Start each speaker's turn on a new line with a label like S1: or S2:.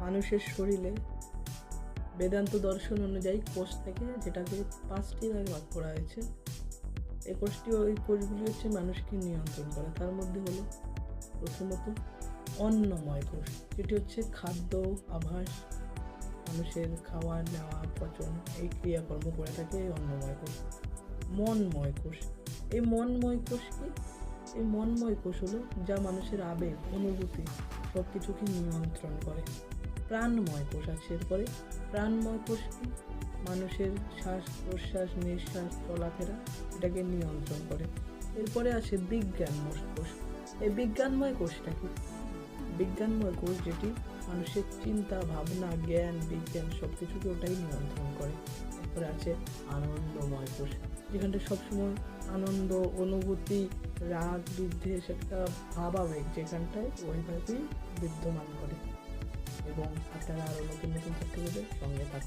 S1: মানুষের শরীরে বেদান্ত দর্শন অনুযায়ী কোষ থেকে যেটাকে পাঁচটি ভাগে ভাগ করা হয়েছে এই কোষটি ওই কোষগুলি হচ্ছে মানুষকে নিয়ন্ত্রণ করে। তার মধ্যে হলো প্রথমত অন্নময় কোষ, যেটি হচ্ছে খাদ্য, আভাস, মানুষের খাওয়া, নেওয়া, পচন, এই ক্রিয়াকর্ম করে থাকে এই অন্নময় কোষ। মনময় কোষ, এই মনময় কোষ কি? এই মনময় কোষ হলো যা মানুষের আবেগ, অনুভূতি সব কিছুকে নিয়ন্ত্রণ করে। প্রাণময় কোষ আছে এরপরে প্রাণময় কোষ মানুষের শ্বাস প্রশ্বাস, নিঃশ্বাস, চলাফেরা, এটাকে নিয়ন্ত্রণ করে। এরপরে আছে বিজ্ঞানময় কোষ। এই বিজ্ঞানময় কোষটা কি? বিজ্ঞানময় কোষ যেটি মানুষের চিন্তা, ভাবনা, জ্ঞান, বিজ্ঞান সব কিছুকে ওটাই নিয়ন্ত্রণ করে। এরপরে আছে আনন্দময় কোষ, যেখানটা সবসময় আনন্দ, অনুভূতি, রাগ বিদ্বেষ একটা ভাবাবেগ, যেখানটায় ওইভাবেই বিদ্যমান করে। এবং আপনারা আরও নতুন নতুন সার্টিফিকেটের সঙ্গে থাকুন।